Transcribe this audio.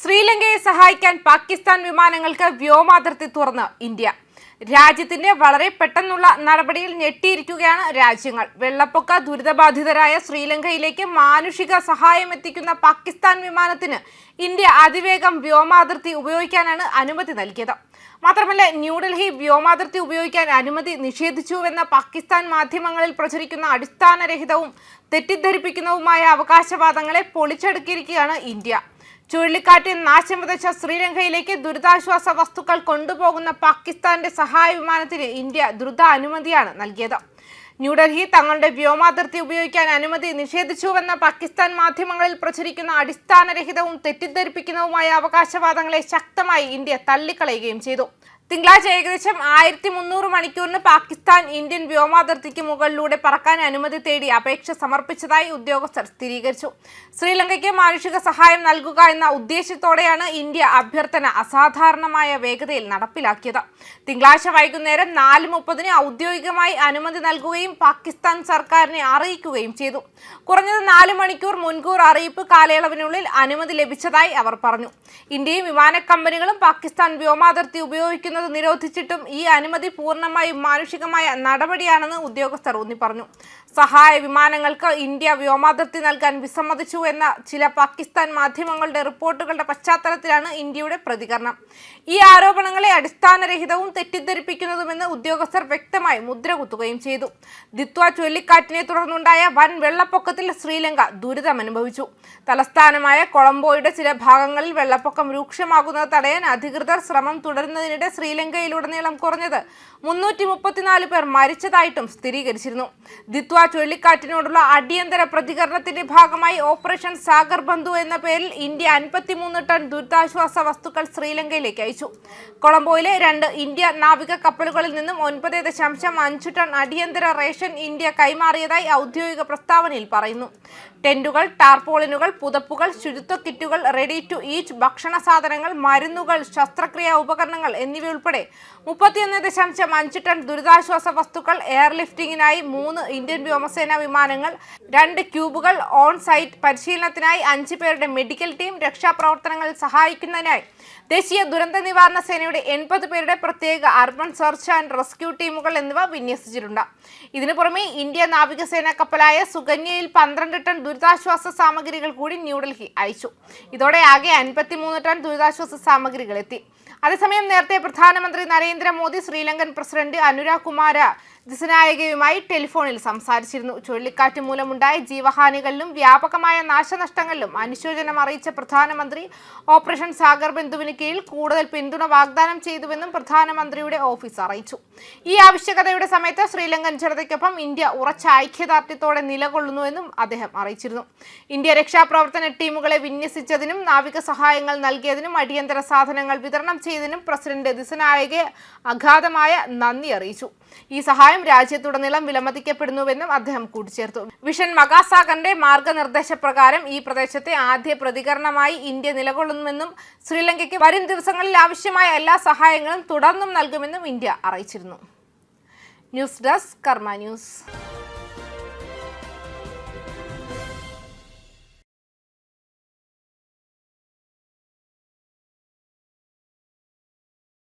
ശ്രീലങ്കയെ സഹായിക്കാൻ പാകിസ്ഥാൻ വിമാനങ്ങൾക്ക് വ്യോമാതിർത്തി തുറന്ന് ഇന്ത്യ. രാജ്യത്തിന്റെ വളരെ പെട്ടെന്നുള്ള നടപടിയിൽ ഞെട്ടിയിരിക്കുകയാണ് രാജ്യങ്ങൾ. വെള്ളപ്പൊക്ക ദുരിതബാധിതരായ ശ്രീലങ്കയിലേക്ക് മാനുഷിക സഹായം എത്തിക്കുന്ന പാകിസ്ഥാൻ വിമാനത്തിന് ഇന്ത്യ അതിവേഗം വ്യോമാതിർത്തി ഉപയോഗിക്കാനാണ് അനുമതി നൽകിയത്. മാത്രമല്ല ന്യൂഡൽഹി വ്യോമാതിർത്തി ഉപയോഗിക്കാൻ അനുമതി നിഷേധിച്ചുവെന്ന പാകിസ്ഥാൻ മാധ്യമങ്ങളിൽ പ്രചരിക്കുന്ന അടിസ്ഥാനരഹിതവും തെറ്റിദ്ധരിപ്പിക്കുന്നതുമായ അവകാശവാദങ്ങളെ പൊളിച്ചടുക്കിയിരിക്കുകയാണ് ഇന്ത്യ. ചുഴലിക്കാറ്റ് നാശം വിതച്ച ശ്രീലങ്കയിലേക്ക് ദുരിതാശ്വാസ വസ്തുക്കൾ കൊണ്ടുപോകുന്ന പാകിസ്ഥാന്റെ സഹായ വിമാനത്തിന് ഇന്ത്യ ദ്രുത അനുമതിയാണ് നൽകിയത്. ന്യൂഡൽഹി തങ്ങളുടെ വ്യോമാതിർത്തി ഉപയോഗിക്കാൻ അനുമതി നിഷേധിച്ചുവെന്ന പാകിസ്ഥാൻ മാധ്യമങ്ങളിൽ പ്രചരിക്കുന്ന അടിസ്ഥാനരഹിതവും തെറ്റിദ്ധരിപ്പിക്കുന്നതുമായ അവകാശവാദങ്ങളെ ശക്തമായി ഇന്ത്യ തള്ളിക്കളയുകയും ചെയ്തു. തിങ്കളാഴ്ച ഏകദേശം ആയിരത്തി മുന്നൂറ് മണിക്കൂറിന് പാകിസ്ഥാൻ ഇന്ത്യൻ വ്യോമാതിർത്തിക്ക് മുകളിലൂടെ പറക്കാൻ അനുമതി തേടി അപേക്ഷ സമർപ്പിച്ചതായി ഉദ്യോഗസ്ഥർ സ്ഥിരീകരിച്ചു. ശ്രീലങ്കയ്ക്ക് മാനുഷിക സഹായം നൽകുക എന്ന ഉദ്ദേശത്തോടെയാണ് ഇന്ത്യ അഭ്യർത്ഥന അസാധാരണമായ വേഗതയിൽ നടപ്പിലാക്കിയത്. തിങ്കളാഴ്ച വൈകുന്നേരം നാല് മുപ്പതിന് ഔദ്യോഗികമായി അനുമതി നൽകുകയും പാകിസ്ഥാൻ സർക്കാരിനെ അറിയിക്കുകയും ചെയ്തു. കുറഞ്ഞത് നാല് മണിക്കൂർ മുൻകൂർ അറിയിപ്പ് കാലയളവിനുള്ളിൽ അനുമതി ലഭിച്ചതായി അവർ പറഞ്ഞു. ഇന്ത്യയും വിമാനക്കമ്പനികളും പാകിസ്ഥാൻ വ്യോമാതിർത്തി ഉപയോഗിക്കുന്നത് നിരോധിച്ചിട്ടും ഈ അനുമതി പൂർണമായും മാനുഷികമായ നടപടിയാണെന്ന് ഉദ്യോഗസ്ഥർ ഊന്നി പറഞ്ഞു സഹായ വിമാനങ്ങൾക്ക് ഇന്ത്യ വ്യോമാതിർത്തി നൽകാൻ വിസമ്മതിച്ചു എന്ന ചില പാകിസ്ഥാൻ മാധ്യമങ്ങളുടെ റിപ്പോർട്ടുകളുടെ പശ്ചാത്തലത്തിലാണ് ഇന്ത്യയുടെ പ്രതികരണം. ഈ ആരോപണങ്ങളെ അടിസ്ഥാനരഹിതവും തെറ്റിദ്ധരിപ്പിക്കുന്നതുമെന്ന് ഉദ്യോഗസ്ഥർ വ്യക്തമായി മുദ്രകുത്തുകയും ചെയ്തു. ദിത്വ ചുഴലിക്കാറ്റിനെ തുടർന്നുണ്ടായ വൻ വെള്ളപ്പൊക്കത്തിൽ ശ്രീലങ്ക ദുരിതമനുഭവിച്ചു. തലസ്ഥാനമായ കൊളംബോയുടെ ചില ഭാഗങ്ങളിൽ വെള്ളപ്പൊക്കം രൂക്ഷമാകുന്നത് തടയാൻ അധികൃതർ ശ്രമം തുടരുന്നതിനിടെ ശ്രീലങ്കയിലുടനീളം കുറഞ്ഞത് മുന്നൂറ്റി മുപ്പത്തിനാല് പേർ മരിച്ചതായിട്ടും സ്ഥിരീകരിച്ചിരുന്നു. ദിത്വ ചുഴലിക്കാറ്റിനോടുള്ള അടിയന്തര പ്രതികരണത്തിന്റെ ഭാഗമായി ഓപ്പറേഷൻ സാഗർ ബന്ധു എന്ന പേരിൽ ഇന്ത്യ അൻപത്തിമൂന്ന് ടൺ ദുരിതാശ്വാസ വസ്തുക്കൾ ശ്രീലങ്കയിലേക്ക് അയച്ചു. കൊളംബോയിലെ രണ്ട് ഇന്ത്യ നാവിക കപ്പലുകളിൽ നിന്നും ഒൻപത് ദശാംശം അഞ്ച് ടൺ അടിയന്തര റേഷൻ ഇന്ത്യ കൈമാറിയതായി ഔദ്യോഗിക പ്രസ്താവനയിൽ പറയുന്നു. ടെന്റുകൾ ടാർപോളിനുകൾ പുതപ്പുകൾ ശുചിത്വ കിറ്റുകൾ റെഡി ടു ഈറ്റ് ഭക്ഷണ സാധനങ്ങൾ മരുന്നുകൾ ശസ്ത്രക്രിയാ ഉപകരണങ്ങൾ എന്നിവയുൾപ്പെടെ മുപ്പത്തിയൊന്ന് ദശാംശം അഞ്ച് ടൺ ദുരിതാശ്വാസ വസ്തുക്കൾ എയർലിഫ്റ്റിംഗിനായി മൂന്ന് ഇന്ത്യൻ വ്യോമസേന വിമാനങ്ങൾ രണ്ട് ക്യൂബുകൾ ഓൺ സൈറ്റ് പരിശീലനത്തിനായി അഞ്ച് പേരുടെ മെഡിക്കൽ ടീം രക്ഷാപ്രവർത്തനങ്ങളിൽ സഹായിക്കുന്നതിനായി ദേശീയ ദുരന്ത നിവാരണ സേനയുടെ എൺപത് പേരുടെ പ്രത്യേക അർബൻ സെർച്ച് ആൻഡ് റെസ്ക്യൂ ടീമുകൾ എന്നിവ വിന്യസിച്ചിട്ടുണ്ട്. ഇതിനു പുറമെ ഇന്ത്യ നാവികസേന കപ്പലായ സുകന്യയിൽ പന്ത്രണ്ട് ടൺ ദുരിതാശ്വാസ സാമഗ്രികൾ കൂടി ന്യൂഡൽഹി അയച്ചു. ഇതോടെ ആകെ അൻപത്തിമൂന്ന് ടൺ ദുരിതാശ്വാസ സാമഗ്രികൾ എത്തി. അതേസമയം നേരത്തെ പ്രധാനമന്ത്രി നരേന്ദ്രമോദി ശ്രീലങ്കൻ പ്രസിഡന്റ് അനുരാഗ് കുമാര ദിസനായകയുമായി ടെലിഫോണിൽ സംസാരിച്ചിരുന്നു. ചുഴലിക്കാറ്റ് മൂലമുണ്ടായ ജീവഹാനികളിലും വ്യാപകമായ നാശനഷ്ടങ്ങളിലും അനുശോചനം അറിയിച്ച പ്രധാനമന്ത്രി ഓപ്പറേഷൻ സാഗർ ബന്ധുവിന് കീഴിൽ കൂടുതൽ പിന്തുണ വാഗ്ദാനം ചെയ്തുവെന്നും പ്രധാനമന്ത്രിയുടെ ഓഫീസ് അറിയിച്ചു. ഈ ആവശ്യകതയുടെ സമയത്ത് ശ്രീലങ്കൻ ജനതയ്ക്കൊപ്പം ഇന്ത്യ ഉറച്ച ഐക്യദാർഢ്യത്തോടെ നിലകൊള്ളുന്നുവെന്നും അദ്ദേഹം അറിയിച്ചിരുന്നു. ഇന്ത്യ രക്ഷാപ്രവർത്തന ടീമുകളെ വിന്യസിച്ചതിനും നാവിക സഹായങ്ങൾ നൽകിയതിനും അടിയന്തര സാധനങ്ങൾ വിതരണം ചെയ്തതിനും പ്രസിഡന്റ് ദിസനായകെ അഗാധമായ നന്ദി അറിയിച്ചു. ഈ സഹായം രാജ്യത്തുടനീളം വിലമതിക്കപ്പെടുന്നുവെന്നും അദ്ദേഹം കൂട്ടിച്ചേർത്തു. വിഷൻ മകാസാഗറിന്റെ മാർഗനിർദ്ദേശപ്രകാരം ഈ പ്രദേശത്തെ ആദ്യ പ്രതികരണമായി ഇന്ത്യ നിലകൊള്ളുന്നുവെന്നും ശ്രീലങ്കയ്ക്ക് വരും ദിവസങ്ങളിൽ ആവശ്യമായ എല്ലാ സഹായങ്ങളും തുടർന്നും നൽകുമെന്നും ഇന്ത്യ അറിയിച്ചിരുന്നു. News desk Karma news.